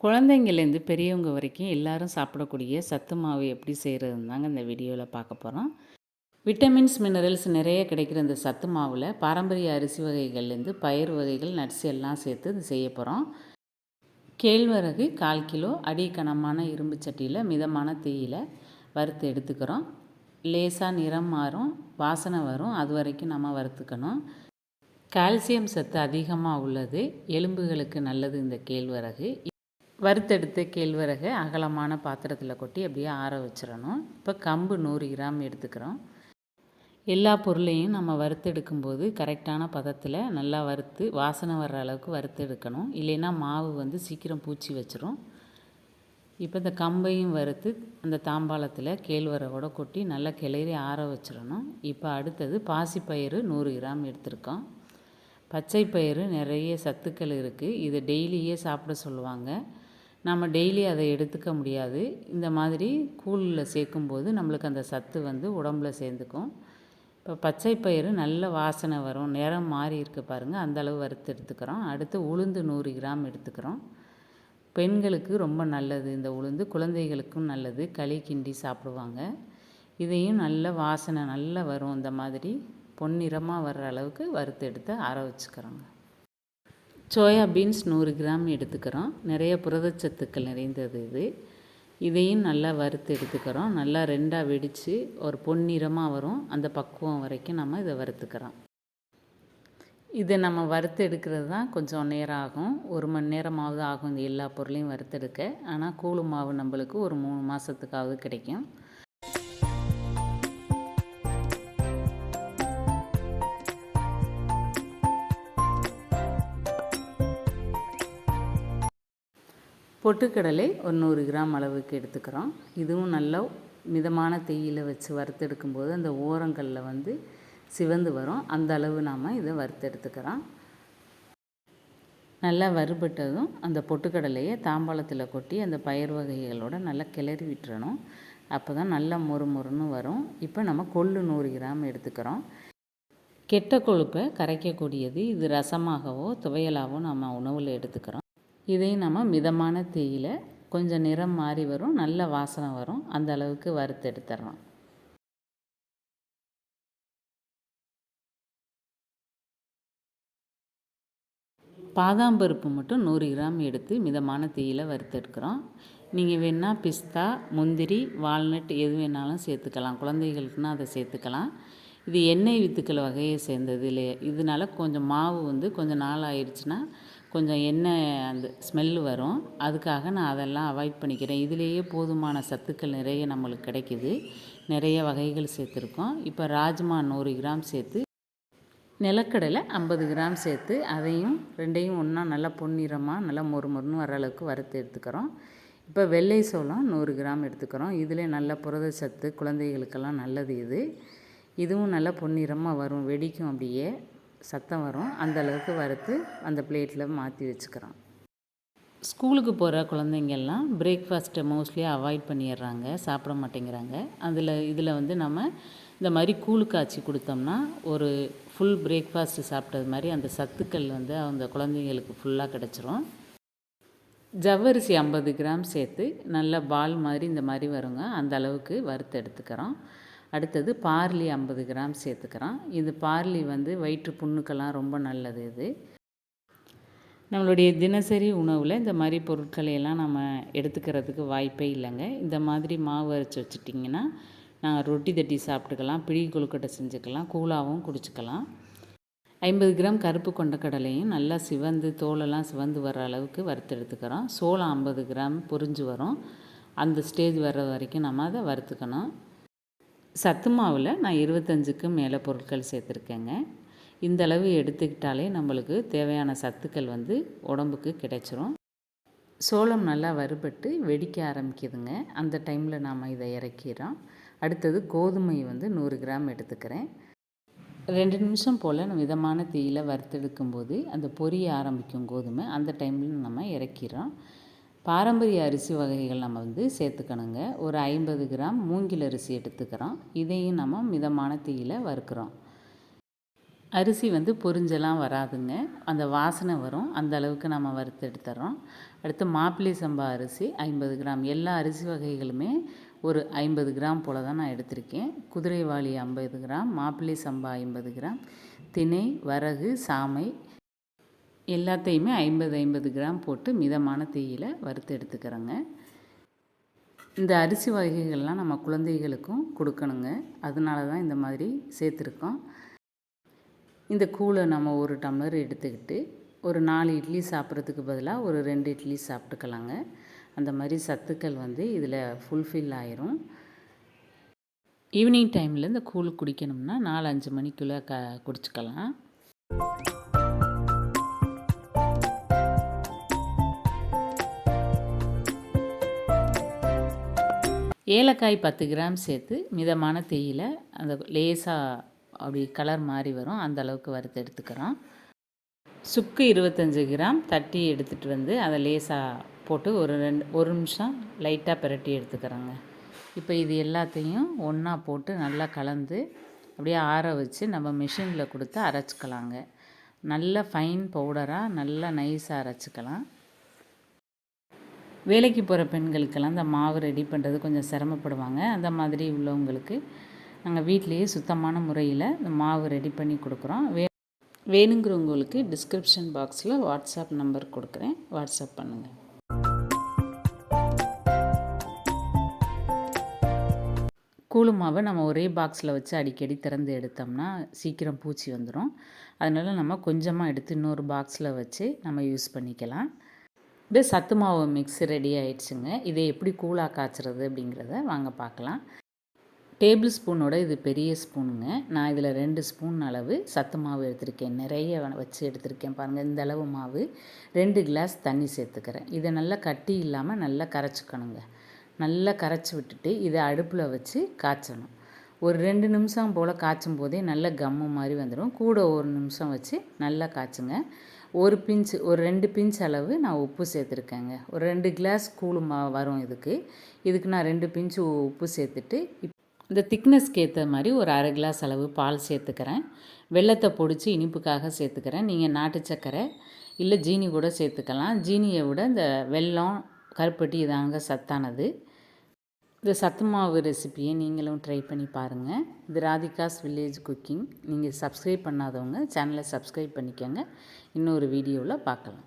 குழந்தைங்கள்லேருந்து பெரியவங்க வரைக்கும் எல்லாரும் சாப்பிடக்கூடிய சத்து மாவு எப்படி செய்கிறதுன்னு தாங்க இந்த வீடியோவில் பார்க்க போகிறோம் விட்டமின்ஸ் மினரல்ஸ் நிறைய கிடைக்கிற இந்த சத்து மாவில் பாரம்பரிய அரிசி வகைகள்லேருந்து பயிர் வகைகள் நட்ஸ் எல்லாம் சேர்த்து இது செய்ய போகிறோம் கேழ்வரகு கால் கிலோ அடி கனமான இரும்பு சட்டியில் மிதமான தீயில் வறுத்து எடுத்துக்கிறோம். லேசாக நிறம் மாறும் வாசனை வரும் அது வரைக்கும் நம்ம வறுத்துக்கணும். கால்சியம் சத்து அதிகமாக உள்ளது எலும்புகளுக்கு நல்லது இந்த கேழ்வரகு. வறுத்தெடுத்த கேழ்வரகை அகலமான பாத்திரத்தில் கொட்டி அப்படியே ஆற வச்சிடணும். இப்போ கம்பு நூறு கிராம் எடுத்துக்கிறோம். எல்லா பொருளையும் நம்ம வறுத்தெடுக்கும்போது கரெக்டான பதத்தில் நல்லா வறுத்து வாசனை வர்ற அளவுக்கு வறுத்தெடுக்கணும். இல்லைன்னா மாவு வந்து சீக்கிரம் பூச்சி வச்சிரும். இப்போ இந்த கம்பையும் வறுத்து அந்த தாம்பாளத்தில் கேழ்வரகோட கொட்டி நல்லா கிளறி ஆற வச்சிடணும். இப்போ அடுத்தது பாசிப்பயிறு நூறு கிராம் எடுத்திருக்கோம். பச்சை பயிறு நிறைய சத்துக்கள் இருக்குது இது டெய்லியே சாப்பிட சொல்லுவாங்க. நம்ம டெய்லி அதை எடுத்துக்க முடியாது. இந்த மாதிரி கூழில் சேர்க்கும்போது நம்மளுக்கு அந்த சத்து வந்து உடம்புல சேர்ந்துக்கும். இப்போ பச்சை பயிறு நல்ல வாசனை வரும். நிறம் மாறி இருக்குது பாருங்கள் அந்தளவு வறுத்து எடுத்துக்கிறோம். அடுத்து உளுந்து நூறு கிராம் எடுத்துக்கிறோம். பெண்களுக்கு ரொம்ப நல்லது இந்த உளுந்து. குழந்தைகளுக்கும் நல்லது. களி கிண்டி சாப்பிடுவாங்க. இதையும் நல்ல வாசனை நல்லா வரும். இந்த மாதிரி பொன்னிறமாக வர்ற அளவுக்கு வறுத்து எடுத்து ஆற வச்சுக்கிறோங்க சோயா பீன்ஸ் நூறு கிராம் எடுத்துக்கிறோம். நிறைய புரதச்சத்துக்கள் நிறைந்தது இது. இதையும் நல்லா வறுத்து எடுத்துக்கிறோம். நல்லா ரெண்டாக வெடித்து ஒரு பொன்னிறமாக வரும். அந்த பக்குவம் வரைக்கும் நம்ம இதை வறுத்துக்கிறோம். இதை நம்ம வறுத்து எடுக்கிறது தான் கொஞ்சம் நேரம் ஆகும். ஒரு மணி நேரமாவது ஆகும் இந்த எல்லா பொருளையும் வறுத்தெடுக்க. ஆனால் கூழு மாவு நம்மளுக்கு ஒரு மூணு மாதத்துக்காவது கிடைக்கும். பொட்டுக்கடலை ஒரு நூறு கிராம் அளவுக்கு எடுத்துக்கிறோம். இதுவும் நல்லா மிதமான தீயில் வச்சு வறுத்தெடுக்கும்போது அந்த ஓரங்களில் வந்து சிவந்து வரும். அந்த அளவு நாம் இதை வறுத்தெடுத்துக்கிறோம். நல்லா வறுபட்டதும் அந்த பொட்டுக்கடலையை தாம்பாளத்தில் கொட்டி அந்த பயிர் வகைகளோடு நல்லா கிளறி விட்டுறணும். அப்போ தான் நல்லா மொறு மொறுன்னு வரும். இப்போ நம்ம கொள்ளு நூறு கிராம் எடுத்துக்கிறோம். கெட்ட கொழுப்பை கரைக்கக்கூடியது இது ரசமாகவோ துவையலாகவோ நம்ம உணவில் எடுத்துக்கிறோம். இதையும் நம்ம மிதமான தீயில் கொஞ்சம் நிறம் மாறி வரும் நல்ல வாசனை வரும். அந்த அளவுக்கு வறுத்து எடுத்துடலாம். பாதாம் பருப்பு மட்டும் நூறு கிராம் எடுத்து மிதமான தீயில் வறுத்தெடுக்கிறோம் நீங்கள் வேணால் பிஸ்தா முந்திரி வால்நட் எது வேணாலும் சேர்த்துக்கலாம். குழந்தைகளுக்குன்னா அதை சேர்த்துக்கலாம். இது எண்ணெய் வித்துக்கள் வகையை சேர்ந்தது இல்லையா? இதனால கொஞ்சம் மாவு வந்து கொஞ்சம் நாள் ஆயிடுச்சுன்னா கொஞ்சம் எண்ணெய் அந்த ஸ்மெல்லு வரும் அதுக்காக நான் அதெல்லாம் அவாய்ட் பண்ணிக்கிறேன். இதுலேயே போதுமான சத்துக்கள் நிறைய நம்மளுக்கு கிடைக்கிது. நிறைய வகைகள் சேர்த்துருக்கோம். இப்போ ராஜ்மா நூறு கிராம் சேர்த்து நிலக்கடலை ஐம்பது கிராம் சேர்த்து அதையும் ரெண்டையும் ஒன்றா நல்லா பொன்னிறமாக நல்லா மொறு மொறுன்னு வர அளவுக்கு வறுத்து எடுத்துக்கிறோம். இப்போ வெள்ளை சோளம் நூறு கிராம் எடுத்துக்கிறோம். இதில் நல்ல புரத சத்து குழந்தைகளுக்கெல்லாம் நல்லது இது. இதுவும் நல்லா பொன்னிறமாக வரும் வெடிக்கும் அப்படியே. சத்தம் வரும். அந்த அளவுக்கு வறுத்து அந்த பிளேட்டில் மாற்றி வச்சுக்கிறோம். ஸ்கூலுக்கு போகிற குழந்தைங்கள்லாம் பிரேக்ஃபாஸ்ட்டை மோஸ்ட்லி அவாய்ட் பண்ணிடுறாங்க சாப்பிட மாட்டேங்கிறாங்க. அதில் இதில் வந்து நம்ம இந்த மாதிரி கூழு காய்ச்சி கொடுத்தோம்னா ஒரு ஃபுல் பிரேக்ஃபாஸ்ட்டு சாப்பிட்டது மாதிரி அந்த சத்துக்கள் வந்து அந்த குழந்தைங்களுக்கு ஃபுல்லாக கிடச்சிரும். ஜவ்வரிசி ஐம்பது கிராம் சேர்த்து நல்ல பால் மாதிரி இந்த மாதிரி வருங்க. அந்த அளவுக்கு வறுத்து எடுத்துக்கிறோம். அடுத்தது பார்லி ஐம்பது கிராம் சேர்த்துக்கிறோம். இது பார்லி வந்து வயிற்று புண்ணுக்கெல்லாம் ரொம்ப நல்லது இது. நம்மளுடைய தினசரி உணவில் இந்த மாதிரி பொருட்களையெல்லாம் நம்ம எடுத்துக்கிறதுக்கு வாய்ப்பே இல்லைங்க. இந்த மாதிரி மாவு அரைச்சி வச்சுட்டிங்கன்னா நாங்கள் ரொட்டி தட்டி சாப்பிட்டுக்கலாம் பிடி கொழுக்கட்டை செஞ்சுக்கலாம் கூழாகவும் குடிச்சிக்கலாம். ஐம்பது கிராம் கருப்பு கொண்ட கடலையும் நல்லா சிவந்து தோலெல்லாம் சிவந்து வர அளவுக்கு வறுத்து எடுத்துக்கிறோம். சோளம் ஐம்பது கிராம் பொரிஞ்சு வரும். அந்த ஸ்டேஜ் வர்ற வரைக்கும் நம்ம அதை வறுத்துக்கணும். சத்து மாவில் நான் இருபத்தஞ்சுக்கும் மேலே பொருட்கள் சேர்த்துருக்கேங்க. இந்த அளவு எடுத்துக்கிட்டாலே நம்மளுக்கு தேவையான சத்துக்கள் வந்து உடம்புக்கு கிடைச்சிரும். சோளம் நல்லா வறுபட்டு வெடிக்க ஆரம்பிக்குதுங்க. அந்த டைமில் நாம் இதை இறக்கிறோம். அடுத்தது கோதுமை வந்து நூறு கிராம் எடுத்துக்கிறேன். ரெண்டு நிமிஷம் போல் விதமான தீயில் வறுத்தெடுக்கும்போது அந்த பொரிய ஆரம்பிக்கும் கோதுமை அந்த டைமில் நம்ம இறக்கிறோம். பாரம்பரிய அரிசி வகைகள் நம்ம வந்து சேர்த்துக்கணுங்க. ஒரு ஐம்பது கிராம் மூங்கில் அரிசி எடுத்துக்கிறோம். இதையும் நம்ம மிதமான தீயில் வறுக்கிறோம். அரிசி வந்து பொரிஞ்செல்லாம் வராதுங்க. அந்த வாசனை வரும். அந்த அளவுக்கு நம்ம வறுத்து எடுத்துறோம். அடுத்து மாப்பிள்ளை சம்பா அரிசி ஐம்பது கிராம். எல்லா அரிசி வகைகளுமே ஒரு ஐம்பது கிராம் போல் தான் நான் எடுத்திருக்கேன். குதிரைவாளி ஐம்பது கிராம் மாப்பிள்ளை சம்பா ஐம்பது கிராம் திணை வரகு சாமை எல்லாத்தையுமே ஐம்பது ஐம்பது கிராம் போட்டு மிதமான தீயில் வறுத்து எடுத்துக்கிறோங்க. இந்த அரிசி வகைகள்லாம் நம்ம குழந்தைகளுக்கும் கொடுக்கணுங்க. அதனால தான் இந்த மாதிரி சேர்த்துருக்கோம். இந்த கூழை நம்ம ஒரு டம்ளர் எடுத்துக்கிட்டு ஒரு நாலு இட்லி சாப்பிட்றதுக்கு பதிலாக ஒரு ரெண்டு இட்லி சாப்பிட்டுக்கலாங்க. அந்த மாதிரி சத்துக்கள் வந்து இதில் ஃபுல்ஃபில் ஆயிரும். ஈவினிங் டைமில் இந்த கூழ் குடிக்கணும்னா நாலு அஞ்சு மணிக்குள்ளே க குடிச்சிக்கலாம். ஏலக்காய் பத்து கிராம் சேர்த்து மிதமான தேயில அந்த லேசாக அப்படி கலர் மாறி வரும். அந்த அளவுக்கு வறுத்து எடுத்துக்கிறோம். சுக்கு இருபத்தஞ்சி கிராம் தட்டி எடுத்துகிட்டு வந்து அதை லேசாக போட்டு ஒரு ரெண்டு ஒரு நிமிஷம் லைட்டாக பிரட்டி எடுத்துக்கிறோங்க. இப்போ இது எல்லாத்தையும் ஒன்றா போட்டு நல்லா கலந்து அப்படியே ஆற வச்சு நம்ம மிஷினில் கொடுத்து அரைச்சிக்கலாங்க. நல்ல ஃபைன் பவுடராக நல்லா நைஸாக அரைச்சிக்கலாம். வேலைக்கு போகிற பெண்களுக்கெல்லாம் அந்த மாவு ரெடி பண்ணுறது கொஞ்சம் சிரமப்படுவாங்க. அந்த மாதிரி உள்ளவங்களுக்கு நாங்கள் வீட்லேயே சுத்தமான முறையில் இந்த மாவு ரெடி பண்ணி கொடுக்குறோம். வே வேணுங்கிறவங்களுக்கு டிஸ்கிரிப்ஷன் பாக்ஸில் வாட்ஸ்அப் நம்பர் கொடுக்குறேன். வாட்ஸ்அப் பண்ணுங்கள் கூழு மாவை நம்ம ஒரே பாக்ஸில் வச்சு அடிக்கடி திறந்து எடுத்தோம்னா சீக்கிரம் பூச்சி வந்துடும் அதனால் நம்ம கொஞ்சமாக எடுத்து இன்னொரு பாக்ஸில் வச்சு நம்ம யூஸ் பண்ணிக்கலாம். இது சத்து மாவு மிக்ஸ் ரெடி ஆயிடுச்சுங்க. இதை எப்படி கூழாக காய்ச்சறது அப்படிங்கிறத வாங்க பார்க்கலாம். டேபிள் ஸ்பூனோட இது பெரிய ஸ்பூனுங்க நான் இதில் ரெண்டு ஸ்பூன் அளவு சத்து மாவு எடுத்திருக்கேன். நிறைய வச்சு எடுத்திருக்கேன் பாருங்கள் இந்த அளவு மாவு ரெண்டு கிளாஸ் தண்ணி சேர்த்துக்கிறேன். இதை நல்லா கட்டி இல்லாமல் நல்லா கரைச்சிக்கணுங்க. நல்லா கரைச்சி விட்டுட்டு இதை அடுப்பில் வச்சு காய்ச்சணும். ஒரு ரெண்டு நிமிஷம் போல் காய்ச்சும் போதே நல்ல கம்மு மாதிரி வந்துடும் கூட ஒரு நிமிஷம் வச்சு நல்லா காய்ச்சுங்க. ஒரு பிஞ்ச் ஒரு ரெண்டு பிஞ்ச் அளவு நான் உப்பு சேர்த்துருக்கேங்க. ஒரு ரெண்டு கிளாஸ் கூழு மா வரும் இதுக்கு. இதுக்கு நான் ரெண்டு பிஞ்சு உப்பு சேர்த்துட்டு இப் இந்த திக்னஸ்க்கு ஏற்ற மாதிரி ஒரு அரை கிளாஸ் அளவு பால் சேர்த்துக்கிறேன். வெள்ளத்தை பொடிச்சு இனிப்புக்காக சேர்த்துக்கிறேன். நீங்கள் நாட்டு சர்க்கரை இல்லை ஜீனி கூட சேர்த்துக்கலாம். ஜீனியை விட இந்த வெல்லம் கருப்பட்டி இதாங்க சத்தானது. இந்த சத்து மாவு ரெசிப்பியை நீங்களும் ட்ரை பண்ணி பாருங்கள் இது ராதிகாஸ் வில்லேஜ் குக்கிங் நீங்கள் சப்ஸ்கிரைப் பண்ணாதவங்க சேனலை சப்ஸ்கிரைப் பண்ணிக்கோங்க. இன்னொரு வீடியோவில் பார்க்கலாம்.